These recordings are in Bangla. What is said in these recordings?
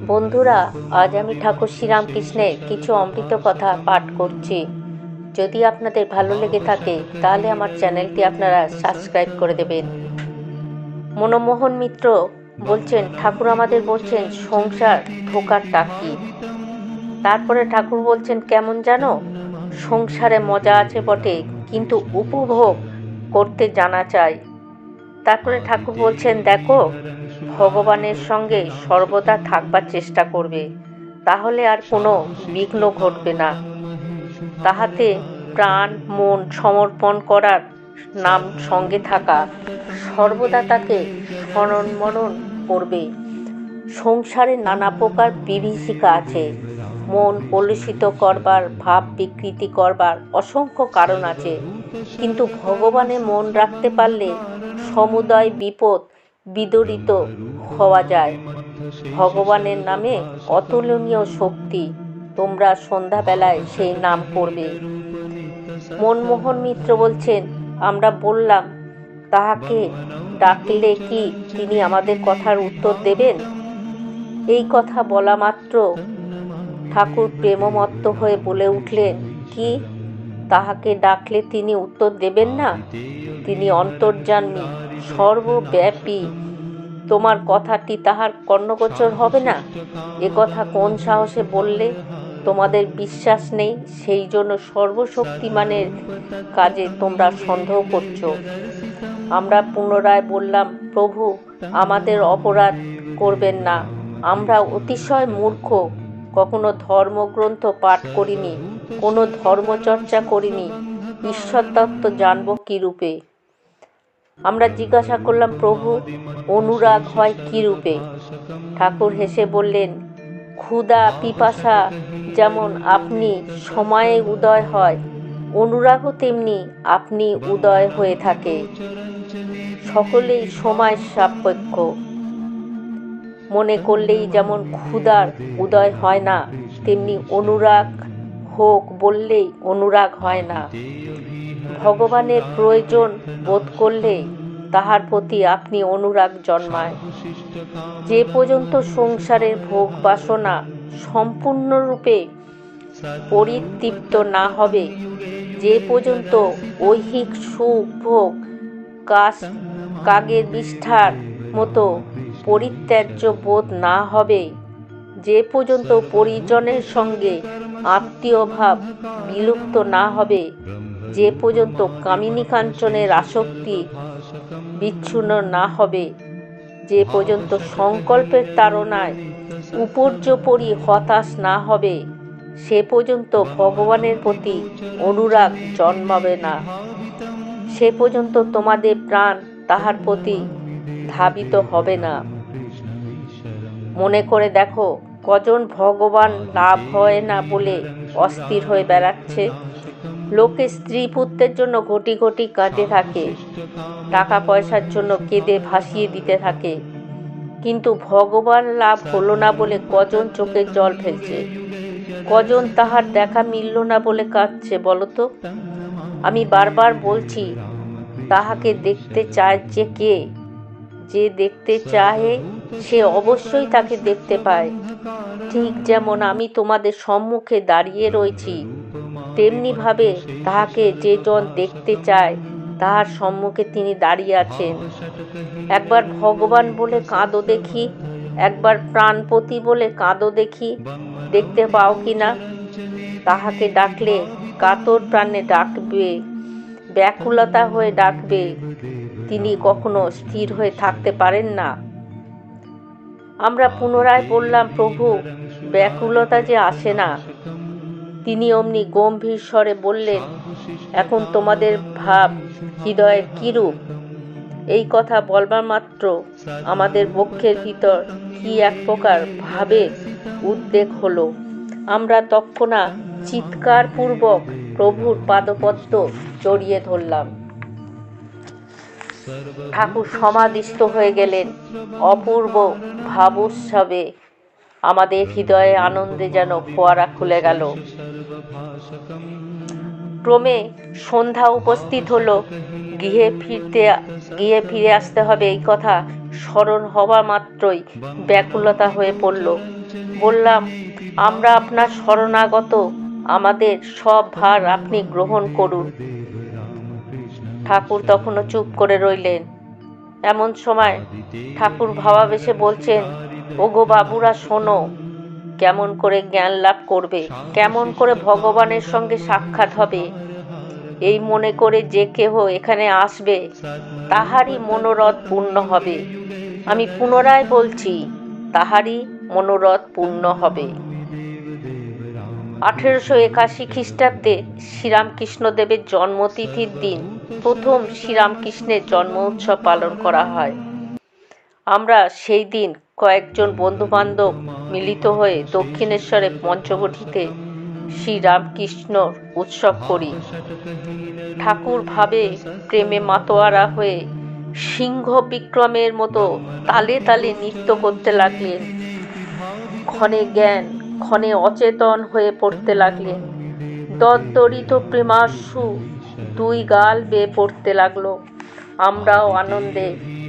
বন্ধুরা, আজ আমি ঠাকুর শ্রীরামকৃষ্ণের কিছু অমৃত কথা পাঠ করছি। যদি আপনাদের ভালো লেগে থাকে, তাহলে আমার চ্যানেলটি আপনারা সাবস্ক্রাইব করে দেবেন। মনমোহন মিত্র বলছেন, ঠাকুর আমাদের বলছেন, সংসার ধোকার টাকি তারপরে ঠাকুর বলছেন, কেমন জানো? সংসারে মজা আছে বটে, কিন্তু উপভোগ করতে জানা চাই। তারপরে ঠাকুর বলছেন, দেখো ভগবানের সঙ্গে সর্বদা থাকবার চেষ্টা করবে, তাহলে আর কোনো বিঘ্ন ঘটবে না। তাহাতে প্রাণ, মন সমর্পণ করার নাম সঙ্গে থাকা সর্বদা তাকে স্মরণ মরণ করবে। সংসারে নানা প্রকার বিভীষিকা আছে। মন কলুষিত করবার, ভাব বিকৃতি করবার অসংখ্য কারণ আছে। কিন্তু ভগবানে মন রাখতে পারলে সমুদয় বিপদ বিদরিত হওয়া যায়। ভগবানের নামে অতুলনীয় শক্তি তোমরা সন্ধ্যাবেলায় সেই নাম করবে। মনমোহন মিত্র বলছেন, আমরা বললাম, তাহাকে ডাকলে কি তিনি আমাদের কথার উত্তর দেবেন? এই কথা বলা মাত্র ঠাকুর প্রেমমত্ত হয়ে বলে উঠলেন, কি? তাহাকে ডাকলে তিনি উত্তর দেবেন না? তিনি অন্তর্যামী, সর্বব্যাপী তোমার কথাটি তাহার কর্ণগোচর হবে না। এ কথা কোন সাহসে বললে তোমাদের বিশ্বাস নেই? সেই জন্য সর্বশক্তিমানের কাজে তোমরা সন্দেহ করছ। আমরা পুনরায় বললাম, প্রভু, আমাদের অপরাধ করবেন না। আমরা অতিশয় মূর্খ। কখনো ধর্মগ্রন্থ পাঠ করিনি, কোনো ধর্মচর্চা করিনি। ঈশ্বর তত্ত্ব জানব কী রূপে আমরা জিজ্ঞাসা করলাম, প্রভু, অনুরাগ হয় কী রূপে? ঠাকুর হেসে বললেন, ক্ষুধা, পিপাসা যেমন আপনি সময়ে উদয় হয়, অনুরাগও তেমনি আপনি উদয় হয়ে থাকে। সকলেই সময় সাপেক্ষ। মনে করলেই যেমন ক্ষুধার উদয় হয় না, তেমনি অনুরাগ হোক বললেই অনুরাগ হয় না। ভগবানের প্রয়োজন বোধ করলে তাহার প্রতি আপনি অনুরাগ জন্মায়। যে পর্যন্ত সংসারের ভোগ বাসনা সম্পূর্ণরূপে পরিতৃপ্ত না হবে, যে পর্যন্ত ঐহিক সুখ ভোগ কাশ কাগের বিষ্ঠার মতো পরিত্যাজ্য বোধ না হবে যে পর্যন্ত পরিজনের সঙ্গে আত্মীয় ভাব বিলুপ্ত না হবে, যে পর্যন্ত কামিনী কাঞ্চনের আসক্তি বিচ্ছুন্ন না হবে, যে পর্যন্ত সংকল্পের তাড়নায় উপর্যপরি হতাশ না হবে, সে পর্যন্ত ভগবানের প্রতি অনুরাগ জন্মাবে না। সে পর্যন্ত তোমাদের প্রাণ তাহার প্রতি ধাবিত হবে না। মনে করে দেখো কজন ভগবান লাভ হয় না বলে অস্থির হয়ে বেড়াচ্ছে? লোকে স্ত্রী পুত্রের জন্য ঘটি ঘটি কাঁদে থাকে। টাকা পয়সার জন্য কেঁদে ভাসিয়ে দিতে থাকে। কিন্তু ভগবান লাভ হলো না বলে কজন চোখের জল ফেলছে? কজন তাহার দেখা মিলল না বলে কাঁদছে বলো তো আমি বারবার বলছি, তাহাকে দেখতে চায় যে কে? যে দেখতে চাহে, সে অবশ্যই তাকে দেখতে পায়। ঠিক যেমন আমি তোমাদের সম্মুখে দাঁড়িয়ে রয়েছি, তেমনিভাবে তাহাকে যে জন দেখতে চায়, তাহার সম্মুখে তিনি দাঁড়িয়ে আছেন। একবার ভগবান বলে কাঁদো দেখি, একবার প্রাণপতি বলে কাঁদো দেখি, দেখতে পাও কি না? তাহাকে ডাকলে কাতর প্রাণে ডাকবে, ব্যাকুলতা হয়ে ডাকবে। তিনি কখনো স্থির হয়ে থাকতে পারেন না। আমরা পুনরায় বললাম, প্রভু, ব্যাকুলতা যে আসে না। তিনি অমনি গম্ভীর স্বরে বললেন, এখন তোমাদের ভাব হৃদয়ের কিরূপ? এই কথা বলবার মাত্র আমাদের বক্ষের ভিতর কি এক প্রকার ভাবে উদ্বেগ হলো। আমরা তৎক্ষণা চিৎকার পূর্বক প্রভুর পাদপদ্ম জড়িয়ে ধরলাম। ঠাকুর সমাধিস্থ হয়ে গেলেন। অপূর্ব ভাবোৎসবে আমাদের হৃদয়ে আনন্দে যেন ফোয়ারা খুলে গেল। ক্রমে সন্ধ্যা উপস্থিত হলো। গৃহে ফিরতে গিয়ে ফিরে আসতে হবে এই কথা স্মরণ হওয়া মাত্রই ব্যাকুলতা হয়ে পড়ল। বললাম, আমরা আপনার শরণাগত। আমাদের সব ভার আপনি গ্রহণ করুন। ঠাকুর তখনও চুপ করে রইলেন। এমন সময় ঠাকুর ভাবাবেশে বলছেন, ওগো বাবুরা, শোনো, কেমন করে জ্ঞান লাভ করবে, কেমন করে ভগবানের সঙ্গে সাক্ষাৎ হবে। এই মনে করে যে কেহ এখানে আসবে, তাহারই মনোরথ পূর্ণ হবে। আমি পুনরায় বলছি, তাহারই মনোরথ পূর্ণ হবে। আঠেরোশো একাশি খ্রিস্টাব্দে শ্রীরামকৃষ্ণদেবের জন্মতিথির দিন প্রথম শ্রীরামকৃষ্ণের জন্ম উৎসব পালন করা হয়। আমরা সেই দিন কয়েকজন বন্ধুবান্ধব মিলিত হয়ে দক্ষিণেশ্বরে পঞ্চবটিতে শ্রীরামকৃষ্ণর উৎসব করি। ঠাকুর ভাবে প্রেমে মাতোয়ারা হয়ে সিংহ বিক্রমের মতো তালে তালে নৃত্য করতে লাগলেন। ক্ষণে জ্ঞান, ক্ষণে অচেতন হয়ে পড়তে লাগলেন। দদ্দরিত প্রেমাশু দুই গাল বেয়ে পড়তে লাগল। আমরাও আনন্দে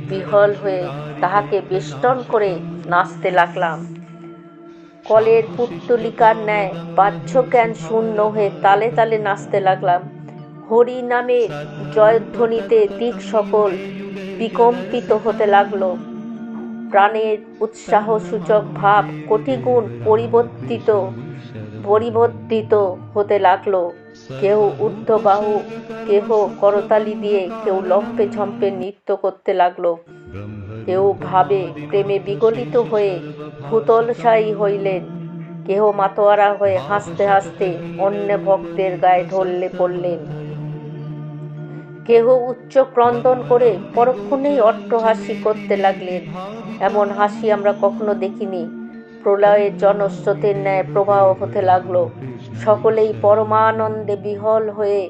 বিহল হয়ে তাহাকে বেষ্টন করে নাচতে লাগলাম। কলের পুত্তলিকার ন্যায় বাহ্য জ্ঞান শূন্য হয়ে তালে তালে নাচতে লাগলাম। হরি নামে জয়ধ্বনিতে দিক সকল বিকম্পিত হতে লাগল। প্রাণের উৎসাহ সূচক ভাব কোটিগুণ পরিবর্তিত পরিবর্তিত হতে লাগল। কেউ ঊর্ধ্ববাহু, কেহ করতালি দিয়ে কেউ লম্পে ঝম্পে নৃত্য করতে লাগল। কেউ ভাবে প্রেমে বিগলিত হয়ে ভূতলশায়ী হইলেন। কেহ মাতোয়ারা হয়ে হাসতে হাসতে অন্য ভক্তের গায়ে ঢললে পড়লেন। কেহ উচ্চ ক্রন্দন করে পরক্ষণেই অট্টহাসি করতে লাগলেন। এমন হাসি আমরা কখনো দেখিনি। প্রলয়ের জনস্রোতের ন্যায় প্রবাহ হতে লাগল। সকলেই পরমানন্দে বিহল হয়ে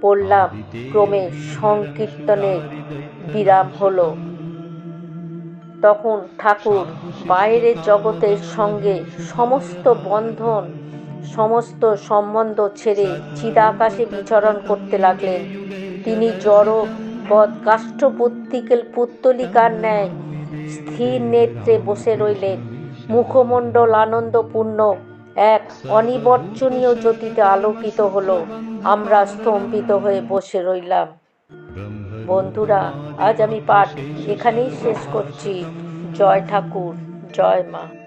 পড়লাম। ক্রমে সংকীর্তনের বিরাম হলো। তখন ঠাকুর বাইরের জগতের সঙ্গে সমস্ত বন্ধন, সমস্ত সম্বন্ধ ছেড়ে চিদাকাশে বিচরণ করতে লাগলেন। তিনি জড় বদ কাষ্ঠপুত্তিকেল পুত্তলিকার ন্যায় স্থির নেত্রে বসে রইলেন। মুখমণ্ডল আনন্দপূর্ণ। এক অনিবর্চনীয় জ্যোতিতে আলোকিত হলো। আমরা স্তম্ভিত হয়ে বসে রইলাম। বন্ধুরা, আজ আমি পাঠ এখানেই শেষ করছি। জয় ঠাকুর, জয় মা।